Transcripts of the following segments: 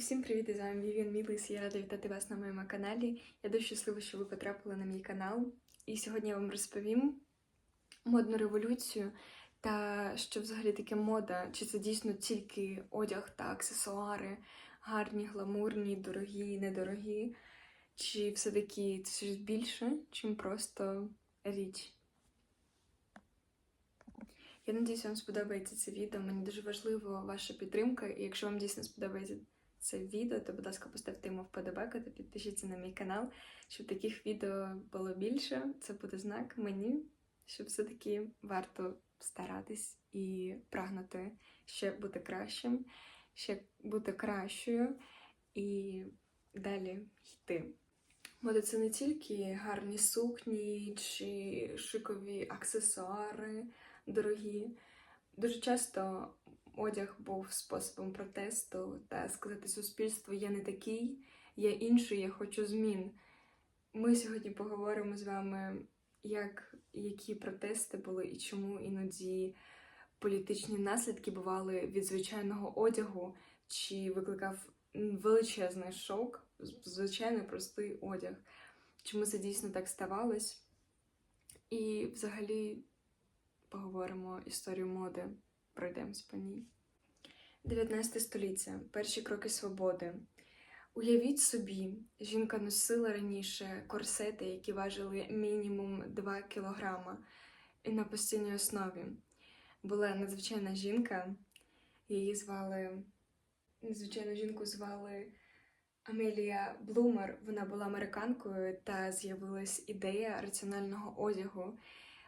Усім привіт, і з вами Вівін Мілис. Я рада вітати вас на моєму каналі. Я дуже щаслива, що ви потрапили на мій канал. І сьогодні я вам розповім модну революцію та що взагалі таке мода, чи це дійсно тільки одяг та аксесуари, гарні, гламурні, дорогі, недорогі, чи все-таки це щось більше, чим просто річ. Я надіюсь, вам сподобається це відео. Мені дуже важлива ваша підтримка, і якщо вам дійсно сподобається це відео, то, будь ласка, поставте йому вподобайку та підпишіться на мій канал, щоб таких відео було більше. Це буде знак мені, що все-таки варто старатись і прагнути ще бути кращим, ще бути кращою і далі йти. Мода це не тільки гарні сукні чи шикові аксесуари, дорогі. Дуже часто одяг був способом протесту та сказати суспільству я не такий, я інший, я хочу змін. Ми сьогодні поговоримо з вами, як які протести були і чому іноді політичні наслідки бували від звичайного одягу, чи викликав величезний шок, звичайний простий одяг. Чому це дійсно так ставалось? І взагалі поговоримо історію моди, пройдемось по ній. 19 століття. Перші кроки свободи. Уявіть собі, жінка носила раніше корсети, які важили мінімум 2 кілограма, на постійній основі. Була надзвичайна жінка, її звали, надзвичайну жінку звали Амелія Блумер. Вона була американкою та з'явилась ідея раціонального одягу.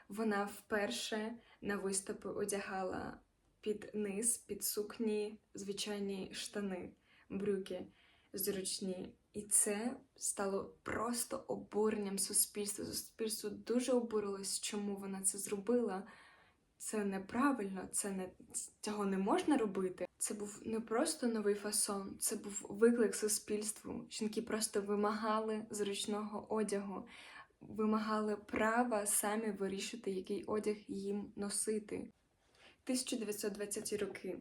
Вона вперше на виступи одягала під низ, під сукні, звичайні штани, брюки зручні. І це стало просто обуренням суспільства. Суспільство дуже обурилось, чому вона це зробила. Це неправильно, це не цього не можна робити. Це був не просто новий фасон, це був виклик суспільству. Жінки просто вимагали зручного одягу, вимагали права самі вирішити, який одяг їм носити. 1920-ті роки.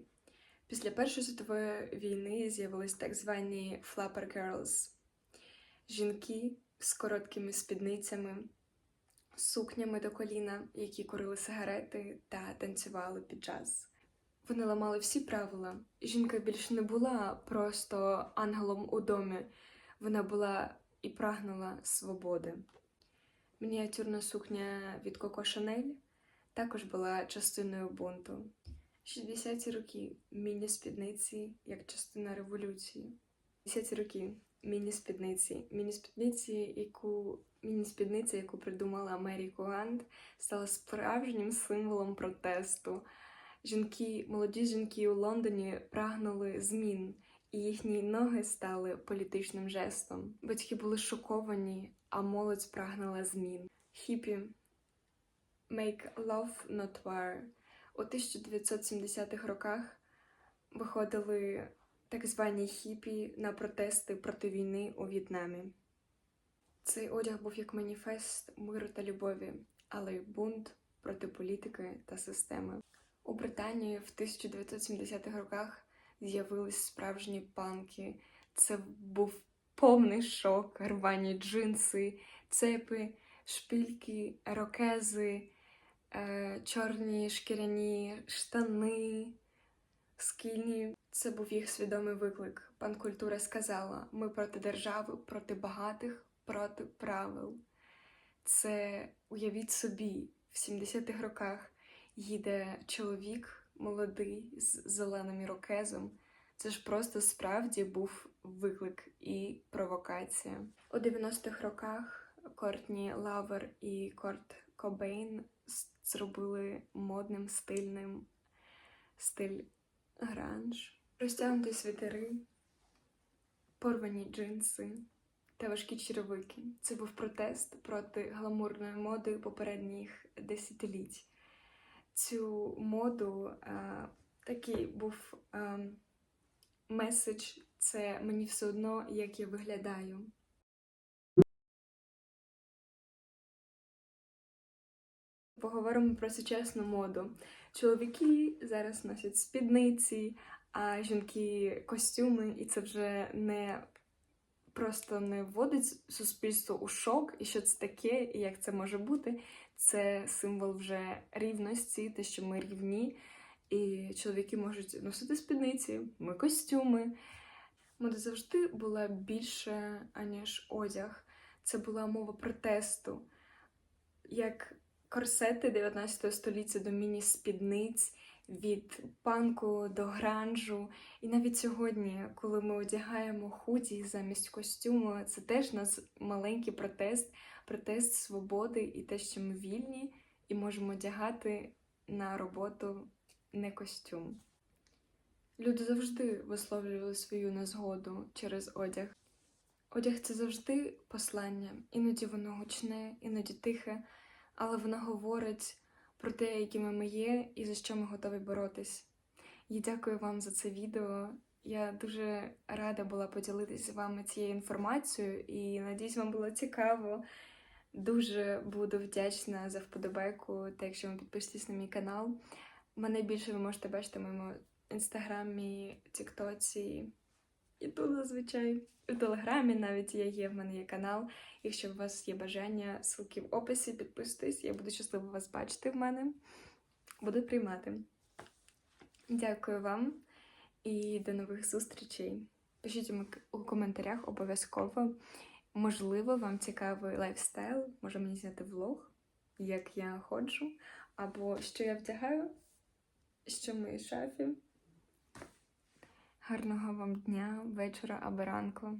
Після Першої світової війни з'явились так звані Flapper Girls – жінки з короткими спідницями, сукнями до коліна, які курили сигарети та танцювали під джаз. Вони ламали всі правила. Жінка більше не була просто ангелом у домі, вона була і прагнула свободи. Мініатюрна сукня від Коко Шанель також була частиною бунту. 60-ті роки міні-спідниці як частина революції. 50-ті роки міні-спідниці. Міні-спідниці, яку міні-спідниця, яку придумала Мері Куант, стала справжнім символом протесту. Жінки, молоді жінки у Лондоні прагнули змін, і їхні ноги стали політичним жестом. Батьки були шоковані, а молодь прагнула змін. Хіпі Make Love Not War. У 1970-х роках виходили так звані хіпі на протести проти війни у В'єтнамі. Цей одяг був як маніфест миру та любові, але й бунт проти політики та системи. У Британії в 1970-х роках з'явились справжні панки. Це був повний шок, рвані джинси, цепи, шпильки, рокези, е, чорні шкіряні штани, скільні. Це був їх свідомий виклик. Панкультура сказала: ми проти держави, проти багатих, проти правил. Це уявіть собі, в 70-х роках їде чоловік молодий з зеленим ірокезом. Це ж просто справді був виклик і провокація. У 90-х роках Кортні Лавер і Корт Кобейн зробили модним стильним стиль гранж, розтягнуті світери, порвані джинси та важкі черевики. Це був протест проти гламурної моди попередніх десятиліть. Цю моду а, такий був а, меседж це мені все одно, як я виглядаю. Поговоримо про сучасну моду. Чоловіки зараз носять спідниці, а жінки костюми, і це вже не просто не вводить суспільство у шок, і що це таке, і як це може бути. Це символ вже рівності, те, що ми рівні, і чоловіки можуть носити спідниці, ми костюми. Мода завжди була більше, аніж одяг. Це була мова протесту, як корсети 19 століття до міні-спідниць, від панку до гранжу. І навіть сьогодні, коли ми одягаємо худі замість костюму, це теж нас маленький протест, протест свободи і те, що ми вільні і можемо одягати на роботу не костюм. Люди завжди висловлювали свою незгоду через одяг. Одяг це завжди послання, іноді воно гучне, іноді тихе, але воно говорить про те, якими ми є і за що ми готові боротись. Я дякую вам за це відео. Я дуже рада була поділитися з вами цією інформацією і надіюсь, вам було цікаво. Дуже буду вдячна за вподобайку та якщо ви підпишетесь на мій канал. Мене більше ви можете бачити в моєму інстаграмі, Тіктоці і тут зазвичай. У Телеграмі навіть я є, в мене є канал. Якщо у вас є бажання, ссылки в описі, підписуйтесь, я буду щаслива вас бачити в мене. Буду приймати. Дякую вам і до нових зустрічей. Пишіть у коментарях обов'язково. Можливо, вам цікавий лайфстайл, може мені зняти влог, як я ходжу, або що я вдягаю, що в моїй шафі. Гарного вам дня, вечора або ранку.